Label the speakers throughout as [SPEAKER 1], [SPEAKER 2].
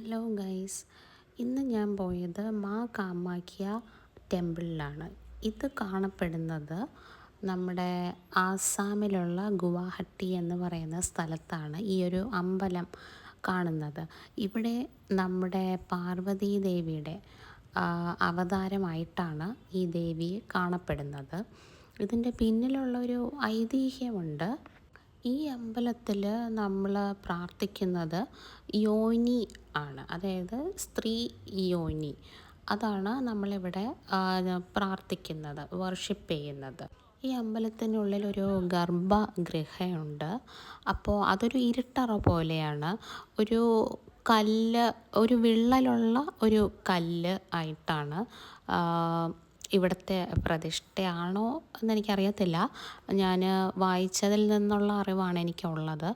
[SPEAKER 1] Hello guys ഇന്ന് ഞാൻ പോയത് മാ കാമാഖ്യ ടെമ്പിളിലാണ്. ഇത് കാണപ്പെടുന്നത് നമ്മുടെ ആസാമിലുള്ള ഗുവാഹട്ടി എന്ന് പറയുന്ന സ്ഥലത്താണ് ഈ ഒരു അമ്പലം കാണുന്നത്. ഇവിടെ നമ്മുടെ പാർവതീ ദേവിയുടെ അവതാരമായിട്ടാണ് ഈ ദേവി കാണപ്പെടുന്നത്. ഇതിന്റെ പിന്നിലുള്ളൊരു ഐതിഹ്യമുണ്ട്. ഈ അമ്പലത്തിൽ നമ്മൾ പ്രാർത്ഥിക്കുന്നത് യോനി ആണ്. അതായത് സ്ത്രീ യോനി. അതാണ് നമ്മളിവിടെ പ്രാർത്ഥിക്കുന്നത് വർഷിപ്പ് ചെയ്യുന്നത്. ഈ അമ്പലത്തിനുള്ളിൽ ഒരു ഗർഭഗൃഹയുണ്ട്. അപ്പോൾ അതൊരു ഇരുട്ടറ പോലെയാണ്. ഒരു കല്ല് ഒരു വിള്ളലുള്ള ഒരു കല്ല് ആയിട്ടാണ് ഇവിടുത്തെ പ്രതിഷ്ഠയാണോ എന്നെനിക്കറിയത്തില്ല. ഞാൻ വായിച്ചതിൽ നിന്നുള്ള അറിവാണ് എനിക്കുള്ളത്.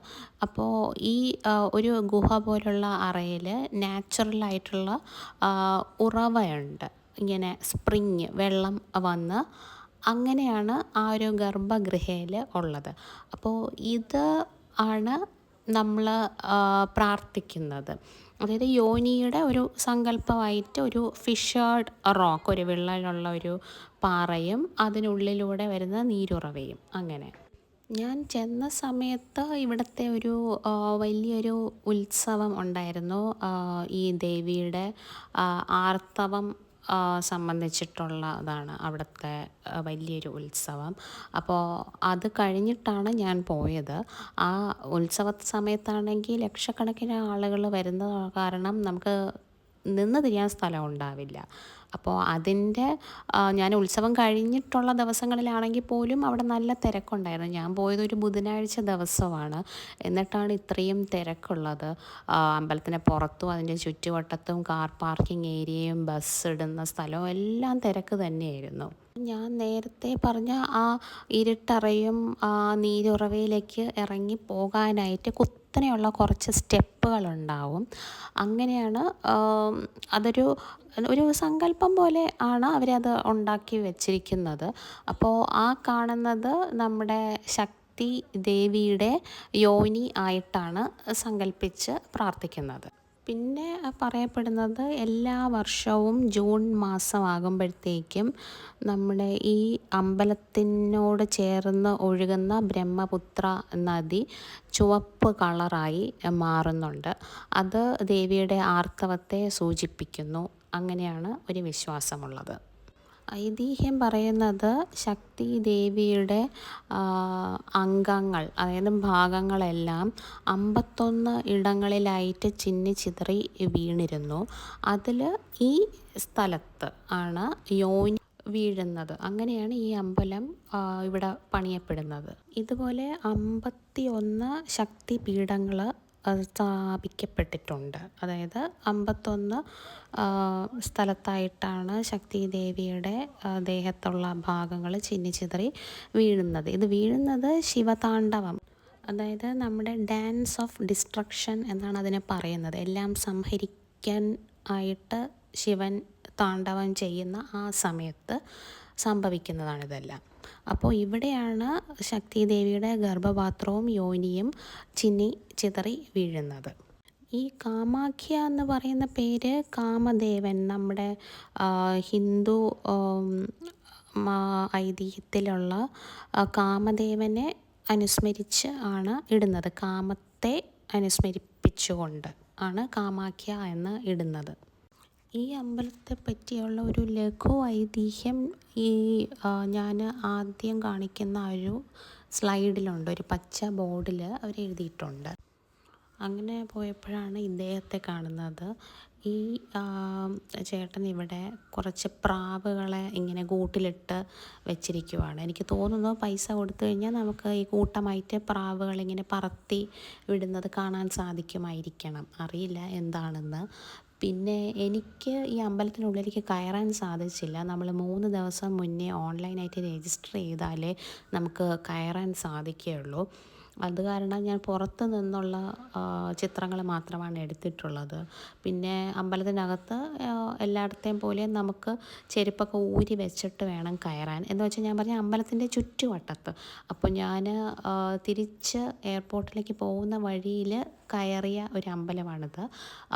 [SPEAKER 1] അപ്പോൾ ഈ ഒരു ഗുഹ പോലുള്ള അറയിൽ നാച്ചുറലായിട്ടുള്ള ഉറവയുണ്ട്. ഇങ്ങനെ സ്പ്രിങ് വെള്ളം വന്ന് അങ്ങനെയാണ് ആ ഒരു ഗർഭഗൃഹയിൽ ഉള്ളത്. അപ്പോൾ ഇത് ആണ് നമ്മൾ പ്രാർത്ഥിക്കുന്നത്. അതായത് യോനിയുടെ ഒരു സങ്കല്പമായിട്ട് ഒരു ഫിഷേർഡ് റോക്ക് ഒരു വിള്ളലുള്ള ഒരു പാറയും അതിനുള്ളിലൂടെ വരുന്ന നീരുറവയും. അങ്ങനെ. ഞാൻ ചെന്ന സമയത്ത് ഇവിടുത്തെ ഒരു വലിയൊരു ഉത്സവം ഉണ്ടായിരുന്നു. ഈ ദേവിയുടെ ആർത്തവം സംബന്ധിച്ചിട്ടുള്ളതാണ് അവിടുത്തെ വലിയൊരു ഉത്സവം. അപ്പോൾ അത് കഴിഞ്ഞിട്ടാണ് ഞാൻ പോയത്. ആ ഉത്സവ സമയത്താണെങ്കിൽ ലക്ഷക്കണക്കിന് ആളുകൾ വരുന്ന കാരണം നമുക്ക് നിന്ന് തിരിയാൻ സ്ഥലം ഉണ്ടാവില്ല. അപ്പോൾ അതിന്റെ ഞാൻ ഉത്സവം കഴിഞ്ഞിട്ടുള്ള ദിവസങ്ങളിലാണെങ്കിൽ പോലും അവിടെ നല്ല തിരക്കുണ്ടായിരുന്നു. ഞാൻ പോയത് ഒരു ബുധനാഴ്ച ദിവസമാണ്. എന്നിട്ടാണ് ഇത്രയും തിരക്കുള്ളത്. അമ്പലത്തിന് പുറത്തും അതിന്റെ ചുറ്റുവട്ടത്തും കാർ പാർക്കിംഗ് ഏരിയയും ബസ് ഇടുന്ന സ്ഥലവും എല്ലാം തിരക്ക് തന്നെയായിരുന്നു. ഞാൻ നേരത്തെ പറഞ്ഞ ആ ഇരുട്ടറയും ആ നീരുറവയിലേക്ക് ഇറങ്ങി പോകാനായിട്ട് കുത്തനെയുള്ള കുറച്ച് സ്റ്റെപ്പുകളുണ്ടാവും. അങ്ങനെയാണ് അതൊരു ഒരു സങ്കല്പം പോലെ ആണ് അവരത് ഉണ്ടാക്കി വെച്ചിരിക്കുന്നത്. അപ്പോൾ ആ കാണുന്നത് നമ്മുടെ ശക്തി ദേവിയുടെ യോനി ആയിട്ടാണ് സങ്കല്പിച്ച് പ്രാർത്ഥിക്കുന്നത്. പിന്നെ പറയപ്പെടുന്നത് എല്ലാ വർഷവും ജൂൺ മാസമാകുമ്പോഴത്തേക്കും നമ്മുടെ ഈ അമ്പലത്തിനോട് ചേർന്ന് ഒഴുകുന്ന ബ്രഹ്മപുത്ര നദി ചുവപ്പ് കളറായി മാറുന്നുണ്ട്. അത് ദേവിയുടെ ആർത്തവത്തെ സൂചിപ്പിക്കുന്നു. അങ്ങനെയാണ് ഒരു വിശ്വാസമുള്ളത്. ഐതിഹ്യം പറയുന്നത് ശക്തി ദേവിയുടെ അംഗങ്ങൾ അതായത് ഭാഗങ്ങളെല്ലാം അമ്പത്തൊന്ന് ഇടങ്ങളിലായിട്ട് ചിന്നി ചിതറി വീണിരുന്നു. അതിൽ ഈ സ്ഥലത്ത് ആണ് യോനി വീഴുന്നത്. അങ്ങനെയാണ് ഈ അമ്പലം ഇവിടെ പണിയപ്പെടുന്നത്. ഇതുപോലെ അമ്പത്തി ഒന്ന് ശക്തി പീഠങ്ങൾ സ്ഥാപിക്കപ്പെട്ടിട്ടുണ്ട്. അതായത് അമ്പത്തൊന്ന് സ്ഥലത്തായിട്ടാണ് ശക്തി ദേവിയുടെ ദേഹത്തുള്ള ഭാഗങ്ങൾ ചിന്നിച്ചിതറി വീഴുന്നത്. ഇത് വീഴുന്നത് ശിവതാണ്ഡവം. അതായത് നമ്മുടെ ഡാൻസ് ഓഫ് ഡിസ്ട്രക്ഷൻ എന്നാണ് അതിനെ പറയുന്നത്. എല്ലാം സംഹരിക്കാൻ ആയിട്ട് ശിവൻ താണ്ഡവം ചെയ്യുന്ന ആ സമയത്ത് സംഭവിക്കുന്നതാണിതെല്ലാം. അപ്പോൾ ഇവിടെയാണ് ശക്തിദേവിയുടെ ഗർഭപാത്രവും യോനിയും ചിന്നി ചിതറി വീഴുന്നത്. ഈ കാമാഖ്യ എന്ന് പറയുന്ന പേര് കാമദേവൻ നമ്മുടെ ഹിന്ദു ഐതിഹ്യത്തിലുള്ള കാമദേവനെ അനുസ്മരിച്ച് ആണ് ഇടുന്നത്. കാമത്തെ അനുസ്മരിപ്പിച്ചുകൊണ്ട് ആണ് കാമാഖ്യ എന്ന് ഇടുന്നത്. ഈ അമ്പലത്തെ പറ്റിയുള്ള ഒരു ലഘു ഐതിഹ്യം ഈ ഞാൻ ആദ്യം കാണിക്കുന്ന ഒരു സ്ലൈഡിലുണ്ട്. ഒരു പച്ച ബോർഡിൽ അവർ എഴുതിയിട്ടുണ്ട്. അങ്ങനെ പോയപ്പോഴാണ് ഇദ്ദേഹത്തെ കാണുന്നത്. ഈ ചേട്ടൻ ഇവിടെ കുറച്ച് പ്രാവുകളെ ഇങ്ങനെ കൂട്ടിലിട്ട് വെച്ചിരിക്കുവാണ്. എനിക്ക് തോന്നുന്നു പൈസ കൊടുത്തു കഴിഞ്ഞാൽ നമുക്ക് ഈ കൂട്ടമായിട്ട് പ്രാവുകൾ ഇങ്ങനെ പറത്തി വിടുന്നത് കാണാൻ സാധിക്കുമായിരിക്കണം. അറിയില്ല എന്താണെന്ന്. പിന്നെ എനിക്ക് ഈ അമ്പലത്തിനുള്ളിലേക്ക് കയറാൻ സാധിച്ചില്ല. നമ്മൾ മൂന്ന് ദിവസം മുന്നേ ഓൺലൈനായിട്ട് രജിസ്റ്റർ ചെയ്താലേ നമുക്ക് കയറാൻ സാധിക്കുകയുള്ളൂ. അത് കാരണം ഞാൻ പുറത്ത് നിന്നുള്ള ചിത്രങ്ങൾ മാത്രമാണ് എടുത്തിട്ടുള്ളത്. പിന്നെ അമ്പലത്തിനകത്ത് എല്ലായിടത്തെയും പോലെ നമുക്ക് ചെരുപ്പൊക്കെ ഊരി വെച്ചിട്ട് വേണം കയറാൻ. എന്ന് വെച്ചാൽ ഞാൻ പറഞ്ഞ അമ്പലത്തിന്റെ ചുറ്റുവട്ടത്ത്. അപ്പോൾ ഞാൻ തിരിച്ച് എയർപോർട്ടിലേക്ക് പോകുന്ന വഴിയിൽ കയറിയ ഒരു അമ്പലമാണിത്.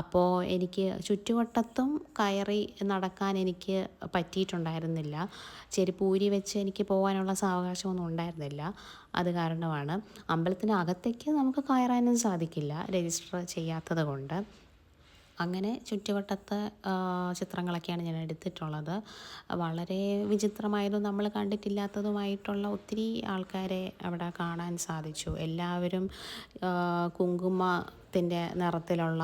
[SPEAKER 1] അപ്പോൾ എനിക്ക് ചുറ്റുവട്ടത്തും കയറി നടക്കാൻ എനിക്ക് പറ്റിയിട്ടുണ്ടായിരുന്നില്ല. ചെരുപ്പ് ഊരി വെച്ച് എനിക്ക് പോകാനുള്ള സാവകാശമൊന്നും ഉണ്ടായിരുന്നില്ല. അത് കാരണമാണ്. അമ്പലത്തിനകത്തേക്ക് നമുക്ക് കയറാനും സാധിക്കില്ല. രജിസ്റ്റർ ചെയ്യാത്തത് കൊണ്ട്. അങ്ങനെ ചുറ്റുവട്ടത്തെ ചിത്രങ്ങളൊക്കെയാണ് ഞാൻ എടുത്തിട്ടുള്ളത്. വളരെ വിചിത്രമായതും നമ്മൾ കണ്ടിട്ടില്ലാത്തതുമായിട്ടുള്ള ഒത്തിരി ആൾക്കാരെ അവിടെ കാണാൻ സാധിച്ചു. എല്ലാവരും കുങ്കുമത്തിന്റെ നിറത്തിലുള്ള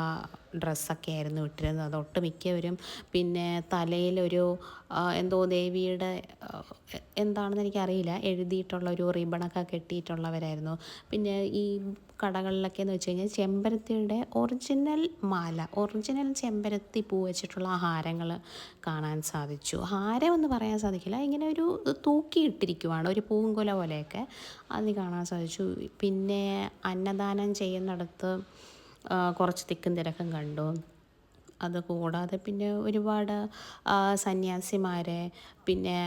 [SPEAKER 1] ഡ്രസ്സൊക്കെ ആയിരുന്നു ഇട്ടിരുന്നത്. ഒട്ടുമിക്കവരും പിന്നെ തലയിലൊരു എന്തോ ദേവിയുടെ എന്താണെന്ന് എനിക്കറിയില്ല. എഴുതിയിട്ടുള്ള ഒരു റിബണൊക്കെ കെട്ടിയിട്ടുള്ളവരായിരുന്നു. പിന്നെ ഈ കടകളിലൊക്കെ എന്ന് വെച്ച് കഴിഞ്ഞാൽ ചെമ്പരത്തിയുടെ ഒറിജിനൽ മാല ഒറിജിനൽ ചെമ്പരത്തി പൂ വെച്ചിട്ടുള്ള ഹാരങ്ങൾ കാണാൻ സാധിച്ചു. ഹാരം എന്ന് പറയാൻ സാധിക്കില്ല. ഇങ്ങനെ ഒരു തൂക്കിയിട്ടിരിക്കുവാണ് ഒരു പൂങ്കുല പോലെയൊക്കെ. അത് കാണാൻ സാധിച്ചു. പിന്നെ അന്നദാനം ചെയ്യുന്നിടത്ത് കുറച്ച് തിക്കും തിരക്കും കണ്ടു. അത് കൂടാതെ പിന്നെ ഒരുപാട് സന്യാസിമാരെ പിന്നെ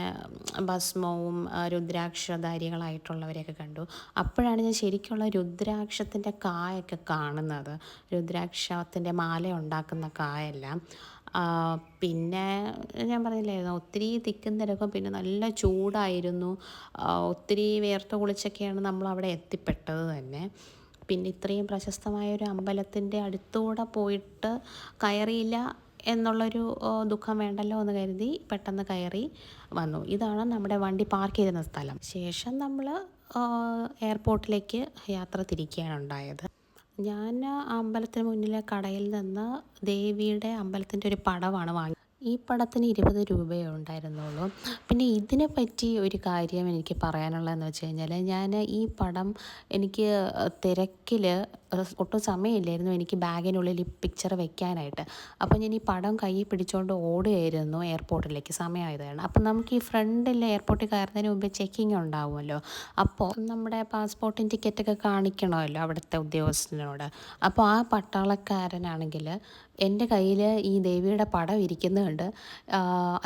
[SPEAKER 1] ഭസ്മവും രുദ്രാക്ഷധാരികളായിട്ടുള്ളവരെയൊക്കെ കണ്ടു. അപ്പോഴാണ് ഞാൻ ശരിക്കുള്ള രുദ്രാക്ഷത്തിന്റെ കായൊക്കെ കാണുന്നത്. രുദ്രാക്ഷത്തിന്റെ മാല ഉണ്ടാക്കുന്ന കായെല്ലാം. പിന്നെ ഞാൻ പറഞ്ഞില്ലായിരുന്നു ഒത്തിരി തിക്കും തിരക്കും പിന്നെ നല്ല ചൂടായിരുന്നു. ഒത്തിരി വേർത്ത് കുളിച്ചൊക്കെയാണ് നമ്മൾ അവിടെ എത്തിപ്പെട്ടത് തന്നെ. പിന്നെ ഇത്രയും പ്രശസ്തമായ ഒരു അമ്പലത്തിന്റെ അടുത്തൂടെ പോയിട്ട് കയറിയില്ല എന്നുള്ളൊരു ദുഃഖം വേണ്ടല്ലോ എന്ന് കരുതി പെട്ടെന്ന് കയറി വന്നു. ഇതാണ് നമ്മുടെ വണ്ടി പാർക്ക് ചെയ്തിരുന്ന സ്ഥലം. ശേഷം നമ്മൾ എയർപോർട്ടിലേക്ക് യാത്ര തിരിക്കുകയാണ് ഉണ്ടായത്. ഞാൻ അമ്പലത്തിന് മുന്നിലെ കടയിൽ നിന്ന് ദേവിയുടെ അമ്പലത്തിന്റെ ഒരു പടമാണ് വാങ്ങി. ഈ പടത്തിന് ഇരുപത് രൂപയേ ഉണ്ടായിരുന്നുള്ളൂ. പിന്നെ ഇതിനെ പറ്റി ഒരു കാര്യം എനിക്ക് പറയാനുള്ളതെന്ന് വെച്ച് കഴിഞ്ഞാൽ ഞാൻ ഈ പടം എനിക്ക് തിരക്കിൽ ഒട്ടും സമയമില്ലായിരുന്നു എനിക്ക് ബാഗിനുള്ളിൽ ഈ പിക്ചർ വെക്കാനായിട്ട്. അപ്പോൾ ഞാൻ ഈ പടം കയ്യിൽ പിടിച്ചുകൊണ്ട് ഓടുകയായിരുന്നു എയർപോർട്ടിലേക്ക് സമയമായതാണ്. അപ്പം നമുക്ക് ഈ ഫ്രണ്ടിൽ എയർപോർട്ടിൽ കയറുന്നതിന് മുമ്പ് ചെക്കിങ് ഉണ്ടാവുമല്ലോ. അപ്പോൾ നമ്മുടെ പാസ്പോർട്ടിന്റെ ടിക്കറ്റൊക്കെ കാണിക്കണമല്ലോ അവിടുത്തെ ഉദ്യോഗസ്ഥനോട്. അപ്പോൾ ആ പട്ടാളക്കാരനാണെങ്കിൽ എന്റെ കയ്യിൽ ഈ ദേവിയുടെ പടം ഇരിക്കുന്നുണ്ട്.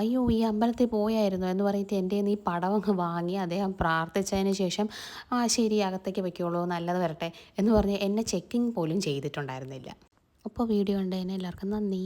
[SPEAKER 1] അയ്യോ ഈ അമ്പലത്തിൽ പോയായിരുന്നു എന്ന് പറഞ്ഞിട്ട് എന്റെ ഈ പടം അങ്ങ് വാങ്ങി അദ്ദേഹം പ്രാർത്ഥിച്ചതിന് ശേഷം ആ ശരി അകത്തേക്ക് വയ്ക്കുള്ളൂ നല്ലത് വരട്ടെ എന്ന് പറഞ്ഞ് എന്നെ ചെക്കിങ് പോലും ചെയ്തിട്ടുണ്ടായിരുന്നില്ല. അപ്പോൾ വീഡിയോ കണ്ടതിന് എല്ലാവർക്കും നന്ദി.